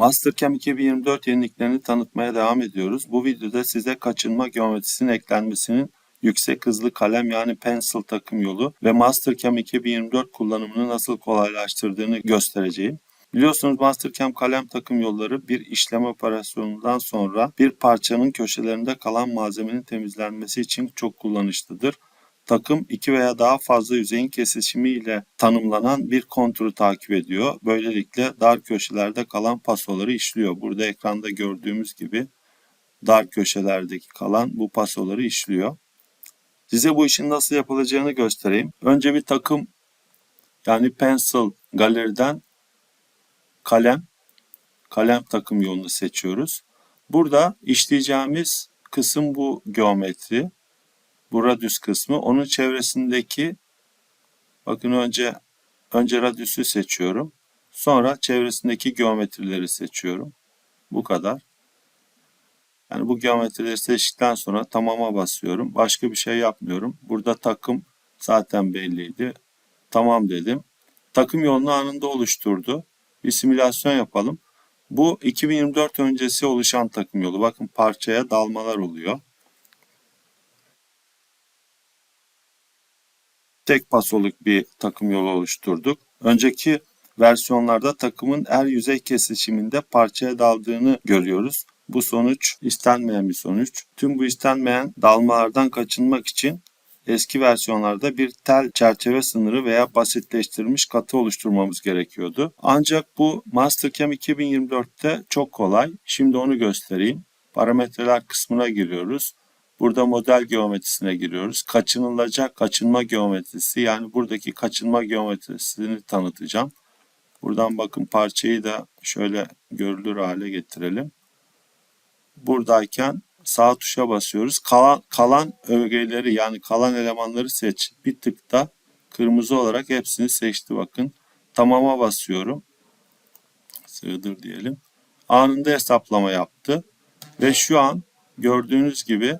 Mastercam 2024 yeniliklerini tanıtmaya devam ediyoruz. Bu videoda size kaçınma geometrisinin eklenmesinin yüksek hızlı kalem yani pencil takım yolu ve Mastercam 2024 kullanımını nasıl kolaylaştırdığını göstereceğim. Biliyorsunuz Mastercam kalem takım yolları bir işlem operasyonundan sonra bir parçanın köşelerinde kalan malzemenin temizlenmesi için çok kullanışlıdır. Takım iki veya daha fazla yüzeyin kesişimi ile tanımlanan bir konturu takip ediyor. Böylelikle dar köşelerde kalan pasoları işliyor. Burada ekranda gördüğümüz gibi dar köşelerdeki kalan bu pasoları işliyor. Size bu işin nasıl yapılacağını göstereyim. Önce bir takım yani pencil galeriden kalem kalem takım yolunu seçiyoruz. Burada işleyeceğimiz kısım bu geometri. Bu radius kısmı. Onun çevresindeki bakın önce önce radiusu seçiyorum. Sonra çevresindeki geometrileri seçiyorum. Bu kadar. Yani bu geometrileri seçtikten sonra tamama basıyorum. Başka bir şey yapmıyorum. Burada takım zaten belliydi. Tamam dedim. Takım yolunu anında oluşturdu. Bir simülasyon yapalım. Bu 2024 öncesi oluşan takım yolu. Bakın parçaya dalmalar oluyor. Tek pasoluk bir takım yolu oluşturduk. Önceki versiyonlarda takımın er yüzey kesişiminde parçaya daldığını görüyoruz. Bu sonuç istenmeyen bir sonuç. Tüm bu istenmeyen dalmalardan kaçınmak için eski versiyonlarda bir tel çerçeve sınırı veya basitleştirilmiş katı oluşturmamız gerekiyordu. Ancak bu Mastercam 2024'te çok kolay. Şimdi onu göstereyim. Parametreler kısmına giriyoruz. Burada model geometrisine giriyoruz. Kaçınılacak kaçınma geometrisi yani buradaki kaçınma geometrisini tanıtacağım. Buradan bakın parçayı da şöyle görülür hale getirelim. Buradayken sağ tuşa basıyoruz. Kalan, kalan ögeleri yani kalan elemanları seç. Bir tıkta kırmızı olarak hepsini seçti bakın. Tamama basıyorum. Sığdır diyelim. Anında hesaplama yaptı. Ve şu an gördüğünüz gibi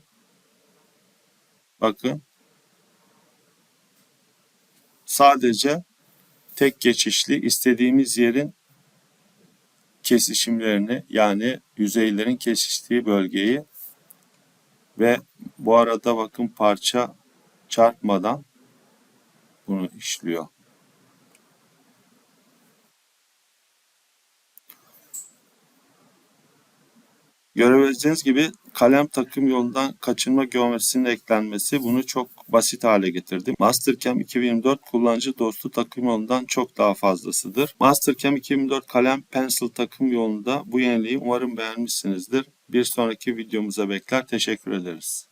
bakın sadece tek geçişli istediğimiz yerin kesişimlerini yani yüzeylerin kesiştiği bölgeyi ve bu arada bakın parça çarpmadan bunu işliyor. Görebileceğiniz gibi kalem takım yolundan kaçınma geometrisinin eklenmesi bunu çok basit hale getirdi. Mastercam 2024 kullanıcı dostu takım yolundan çok daha fazlasıdır. Mastercam 2024 kalem pencil takım yolunda bu yeniliği umarım beğenmişsinizdir. Bir sonraki videomuza bekler. Teşekkür ederiz.